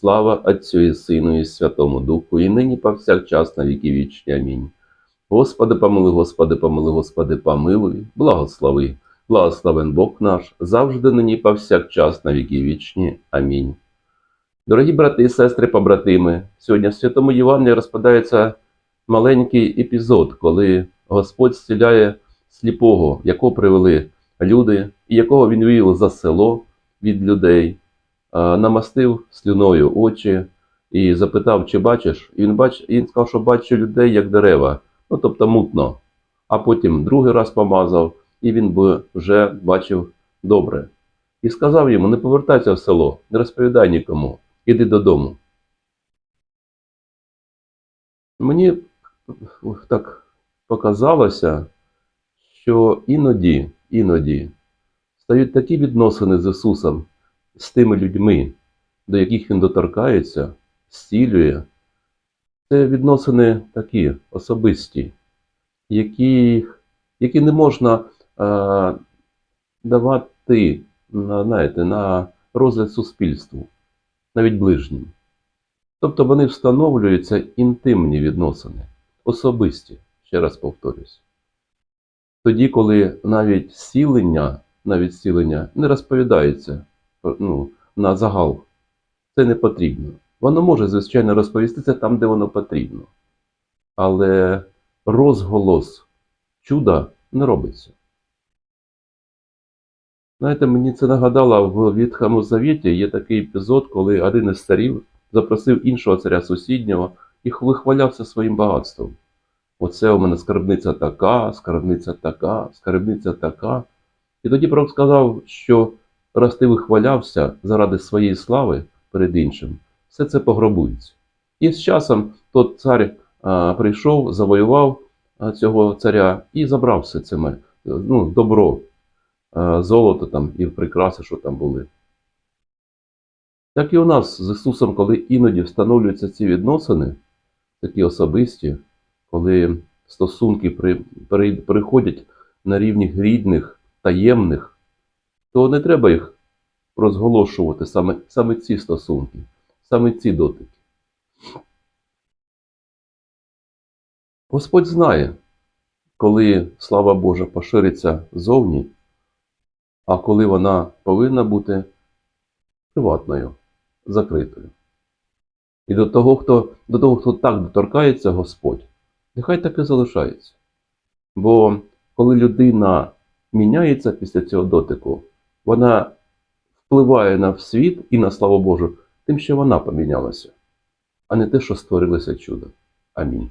Слава Отцю і Сину і Святому Духу, і нині повсякчас на віки вічні. Амінь. Господи, помилуй, Господи, помилуй, Господи, помилуй, благослови, благословен Бог наш, завжди нині повсякчас на віки вічні. Амінь. Дорогі брати і сестри, побратими, сьогодні в Святому Євангелії розпадається маленький епізод, коли Господь зціляє сліпого, якого привели люди, і якого він вивів за село від людей, намастив слюною очі і запитав, чи бачиш. І він, бач, і він сказав, що бачу людей як дерева, ну тобто мутно. А потім другий раз помазав, і він би вже бачив добре. І сказав йому: не повертайся в село, не розповідай нікому, іди додому. Мені так показалося, що іноді, іноді стають такі відносини з Ісусом, з тими людьми, до яких Він доторкається, зцілює. Це відносини такі особисті, які, які не можна а, давати на, знаєте, на розгляд суспільству, навіть ближнім. Тобто вони встановлюються інтимні відносини, особисті, ще раз повторюсь. Тоді, коли навіть зцілення, навіть зцілення не розповідається ну, на загал, це не потрібно. Воно може, звичайно, розповістися там, де воно потрібно. Але розголос чуда не робиться. Знаєте, мені це нагадало в Вітхому Завіті є такий епізод, коли один із царів запросив іншого царя сусіднього і вихвалявся своїм багатством. Оце у мене скарбниця така, скарбниця така, скарбниця така. І тоді пророк сказав, що раз ти вихвалявся заради своєї слави перед іншим, все це пограбується. І з часом тот цар а, прийшов, завоював а, цього царя і забрав все це ну, добро, а, золото там і прикраси, що там були. Так і у нас з Ісусом, коли іноді встановлюються ці відносини, такі особисті, коли стосунки при, приходять на рівні рідних, таємних, то не треба їх розголошувати саме, саме ці стосунки, саме ці дотики. Господь знає, коли слава Божа пошириться зовні, а коли вона повинна бути приватною, закритою. І до того, хто, до того, хто так доторкається Господь, нехай так і залишається. Бо коли людина міняється після цього дотику, вона впливає на світ і на славу Божу тим, що вона помінялася, а не те, що створилося чудо. Амінь.